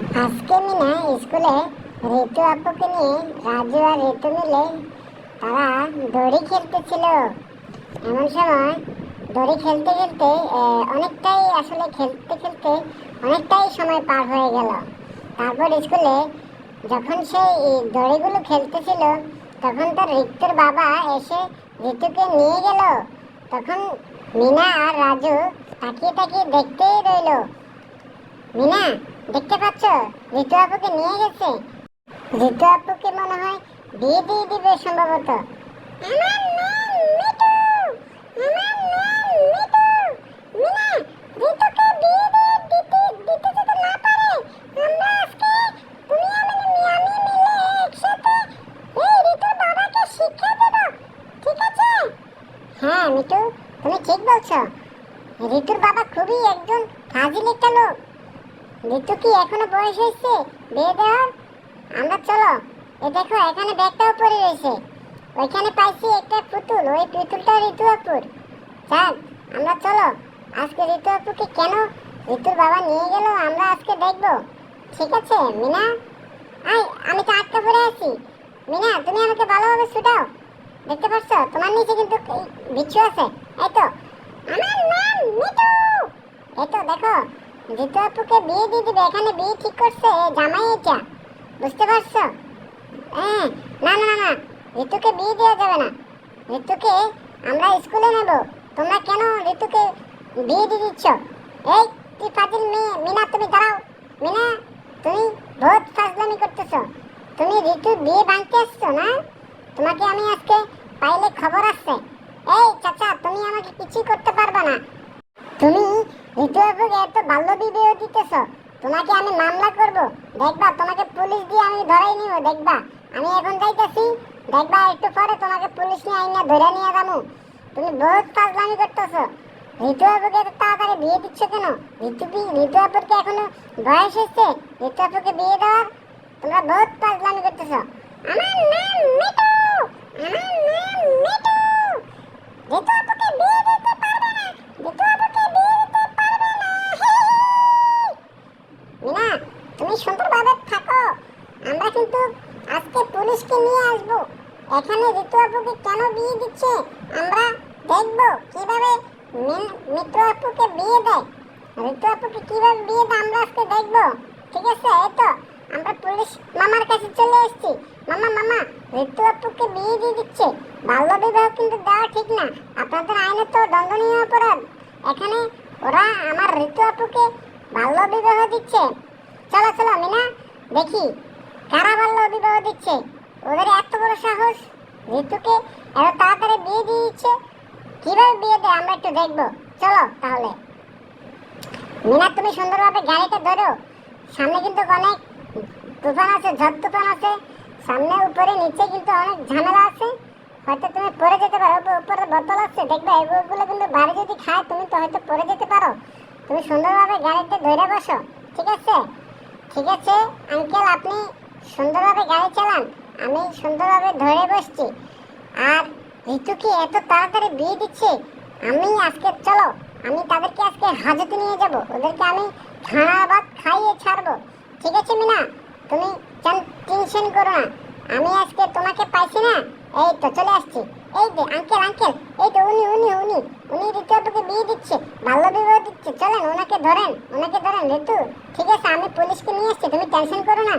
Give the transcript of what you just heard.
আজকে মিনা স্কুলে ঋতু আপুকে নিয়ে রাজু আর ঋতু মিলে তারা দড়ি খেলতেছিল। এমন সময় দড়ি খেলতে খেলতে অনেকটাই আসলে খেলতে খেলতে অনেকটাই সময় পার হয়ে গেল। তারপর স্কুলে যখন সে এই দড়িগুলো খেলতেছিল, তখন তার ঋতুর বাবা এসে ঋতুকে নিয়ে গেল। তখন মিনা আর রাজু তাকিয়ে তাকিয়ে দেখতেই রইল। মিনা দেখতে পাচ্ছ? ঋতু আপুকে নিয়ে গেছে। ঋতু আপুকে মনে হয় বিয়ে দিয়ে দিবে সম্ভবত। মিনা না দেব, ঠিক আছে? হ্যাঁ মিতু তুমি ঠিক বলছো। ঋতুর বাবা খুবই একজন ফাজিল একটা লোক। ঋতু কি এখনও বয়স হয়েছে? বিয়ে দেওয়ার? আমরা চলো। এ দেখো, এখানে ব্যাগটাও পড়ে রয়েছে। ওইখানে পাইছি একটা পুতুল, ওই পুতুলটা ঋতু আপুর। যাক আমরা চলো। আজকে ঋতু আপুকে কেন? ঋতুর বাবা নিয়ে গেল, আমরা আজকে দেখব। ঠিক আছে, মিনা? আই আমি তো আটকা পড়ে আছি। মিনা, তুমি আমাকে ভালোভাবে ছুটাও দেখতে পাচ্ছ তোমার নিচে কিন্তু বিচ্ছু আছে। এই তো। আমার নাম মিতু! এই তো, দেখো। ঋতু আপুকে বিয়ে দিয়ে দিবে, এখানে বিয়ে ঠিক করছে জামাই এটা। বুঝতে পারছ? হ্যাঁ না না না ঋতুকে বিয়ে দেওয়া যাবে না। ঋতুকে আমরা স্কুলে নেব। তোমরা কেন ঋতুকে বিয়ে দিয়ে দিচ্ছ? এই, তুই ফাজিল মেয়ে, মিনা, তুমি দাঁড়াও। মিনা, তুমি বহুত ফাজলামি করতেছ। তুমি ঋতুর বিয়ে ভাঙতে আসছো, না? তোমাকে আমি আজকে পাইলে খবর আসছে এই, চাচা, তুমি আমাকে কিছুই করতে পারবে না তুমি আপুকে এত বাল্য বিবাহ দিতেছ, তোমাকে আমি মামলা করব। দেখবা, তোমাকে পুলিশ দিয়ে আমি ধরাই নিব, দেখবা। আমি এখন যাইতেছি, দেখবা একটু পরে তোমাকে পুলিশ নিয়ে আইনা ধরে নিয়ে যাব। তুমি বহুত ফাজলামি করতেছ। ঋতু আপুকে এত তাড়াতাড়ি বিয়ে দিচ্ছ কেন? ঋতু ঋতু আপুর কি এখনও বয়স হচ্ছে ঋতু আপুকে বিয়ে দেওয়ার? তোমরা বহুত ফাজলামি করতেছ আমার নাম মিতু আমার নাম মিতু ঋতু আপুকে বিয়ে দিতে পারবে না ঋতু আপুকে বিয়ে দিতে পারবে না মিনা তুমি সুন্দরভাবে থাকো আমরা কিন্তু আজকে পুলিশকে নিয়ে আসব। এখানে ঋতু আপুকে কেন বিয়ে দিচ্ছে? আমরা দেখব কীভাবে মিত্র আপুকে বিয়ে দেয়। ঋতু আপুকে কীভাবে বিয়ে দেয় আমরা আজকে দেখব। ঠিক আছে? এই তো, আমরা পুলিশ মামার কাছে চলে এসেছি। মামা মামা ঋতু আপুকে বিয়ে দিয়ে দিচ্ছে। বাল্য বিবাহ কিন্তু দেওয়া ঠিক না। আপনাদের আইনে তো দণ্ডনীয় অপরাধ। এখানে ওরা আমার ঋতু আপুকে বাল্য বিবাহ দিচ্ছে। চলো চলো, মিনা, দেখি। কারা বাল্য বিবাহ দিচ্ছে। ওদের এত বড় সাহস, ঋতুকে এত তাড়াতাড়ি বিয়ে দিয়ে দিচ্ছে। কীভাবে বিয়ে দেয় আমরা একটু দেখব। চলো তাহলে। মিনা, তুমি সুন্দরভাবে গাড়িটা ধরো। সামনে কিন্তু অনেক তুফান আছে, ঝড় তুফান আছে। সামনে, উপরে, নিচে কিন্তু অনেক ঝামেলা আছে। হয়তো তুমি পড়ে যেতে পারো উপরে বোতল আছে দেখবে এগুলো কিন্তু বাড়ি যদি খায়, তুমি তো হয়তো পড়ে যেতে পারো। তুমি সুন্দরভাবে গাড়িতে ধরে বসো। ঠিক আছে? ঠিক আছে আঙ্কেল আপনি সুন্দরভাবে গাড়ি চালান, আমি সুন্দরভাবে ধরে বসছি। আর ঋতু কি এত তাড়াতাড়ি বিয়ে দিচ্ছে? আমি আজকে, চলো, আমি তাদেরকে আজকে হাজতে নিয়ে যাব। ওদেরকে আমি খানা ভাত খাইয়ে ছাড়বো। ঠিক আছে, মিনা? তুমি টেনশন করো না। আমি আজকে তোমাকে পাইছি না। এই তো চলে আসছি। এই যে আঙ্কেল আঙ্কেল এই তো উনি উনি উনি। উনি ঋতু আপুকে বিয়ে দিচ্ছে বাল্য বিবাহ দিচ্ছে। চলেন, ওনাকে ধরেন ওনাকে ধরেন, ঋতু। ঠিক আছে, আমি পুলিশকে নিয়ে আসছি, তুমি টেনশন করো না।